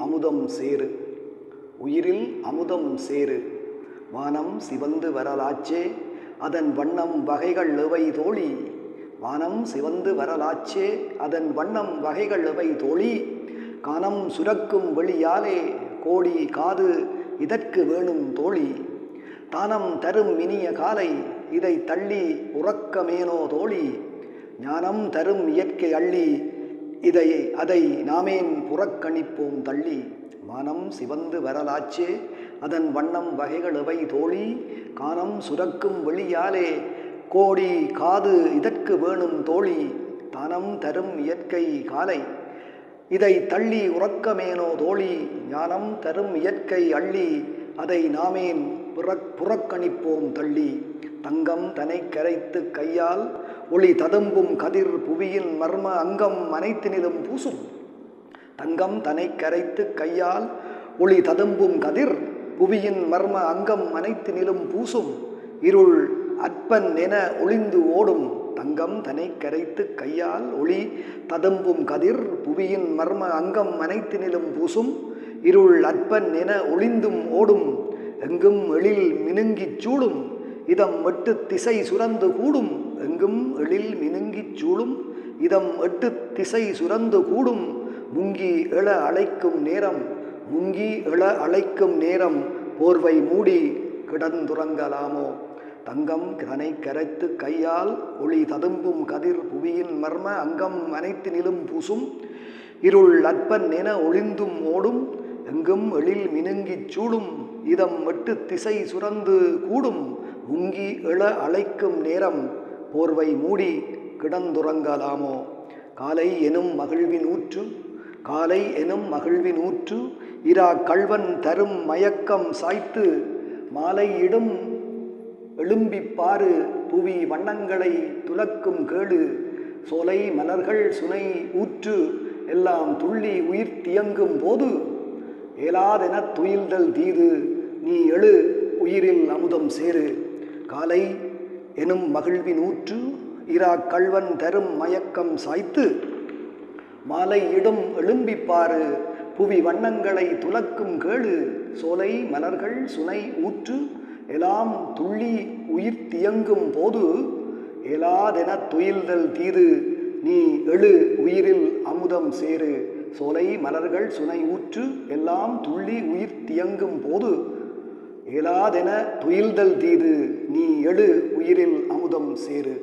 அமுதம் சேரு. உயிரில் அமுதம் சேரு. வானம் சிவந்து வரலாச்சே அதன் வண்ணம் வகைகள் எவை தோழி? வானம் சிவந்து வரலாச்சே அதன் வண்ணம் வகைகள் எவை தோழி? கானம் சுரக்கும் வெளியாலே கோடி காது இதற்கு வேணும் தோழி. தானம் தரும் இனிய காலை இதை தள்ளி உறக்கமேனோ தோழி. ஞானம் தரும் இயற்கை அள்ளி இதை அதை நாமேன் புறக்கணிப்போம் தள்ளி. வானம் சிவந்து வரலாச்சே அதன் வண்ணம் வகைகள் எவை தோழி? கானம் சுரக்கும் வெளியாலே கோடி காது இதற்கு வேணும் தோழி. தானம் தரும் இயற்கை காலை இதை தள்ளி உறக்கமேனோ தோழி? ஞானம் தரும் இயற்கை அள்ளி அதை நாமேன் புறக் புறக்கணிப்போம் தள்ளி. தங்கம் தனை கரைத்து கையால் ஒளி ததும்பும் கதிர் புவியின் மர்ம அங்கம் அனைத்தினிலும் பூசும். தங்கம் தனை கரைத்து கையால் ஒளி ததும்பும் கதிர் புவியின் மர்ம அங்கம் அனைத்தினிலும் பூசும். இருள் அற்பன் என ஒளிந்து ஓடும். தங்கம் தனை கரைத்து கையால் ஒளி ததும்பும் கதிர் புவியின் மர்ம அங்கம் அனைத்தினிலும் பூசும். இருள் அற்பன் என ஒளிந்தும் ஓடும். எங்கும் எழில் மினுங்கிச் சூடும். இதம் வெட்டு திசை சுரந்து கூடும். எங்கும் எழில் மினுங்கிச் சூழும் இதம் எட்டு திசை சுரந்து கூடும் முங்கி எழ அழைக்கும் நேரம் முங்கி எழ அழைக்கும் நேரம் போர்வை மூடி கிடந்துறங்கலாமோ? தங்கம் தனை கரைத்து கையால் ஒளி ததும்பும் கதிர் புவியின் மர்ம அங்கம் அனைத்து நிலும் பூசும் இருள் அற்பன் என ஒளிந்தும் ஓடும் எங்கும் எழில் மினுங்கிச் சூடும் இதம் எட்டு திசை சுரந்து கூடும் முங்கி எழ அழைக்கும் நேரம் போர்வை மூடி கிடந்துறங்கலாமோ? காலை எனும் மகிழ்வின் ஊற்று காலை எனும் மகிழ்வின் ஊற்று இரா கள்வன் தரும் மயக்கம் சாய்த்து மாலை இடும் எழும்பிப் பாரு புவி வண்ணங்களை துலக்கும் கேடு சோலை மலர்கள் சுனை ஊற்று எல்லாம் துள்ளி உயிர் தியங்கும் போது ஏலாதெனத் துயில்தல் தீது நீ எழு உயிரில் அமுதம் சேரு. காலை எனும் மகிழ்வின் ஊற்று இரா கள்வன் தரும் மயக்கம் சாய்த்து மாலை இடும் எழும்பிப்பாறு புவி வண்ணங்களை துலக்கும் கேளு சோலை மலர்கள் சுனை ஊற்று எல்லாம் துள்ளி உயிர் தியங்கும் போது எலாதென துயில்தல் தீது நீ எழு உயிரில் அமுதம் சேரு சோலை மலர்கள் சுனை ஊற்று எல்லாம் துள்ளி உயிர் தியங்கும் போது இயலாதென துயில்தல் தீது நீ எழு உயிரில் அமுதம் சேரு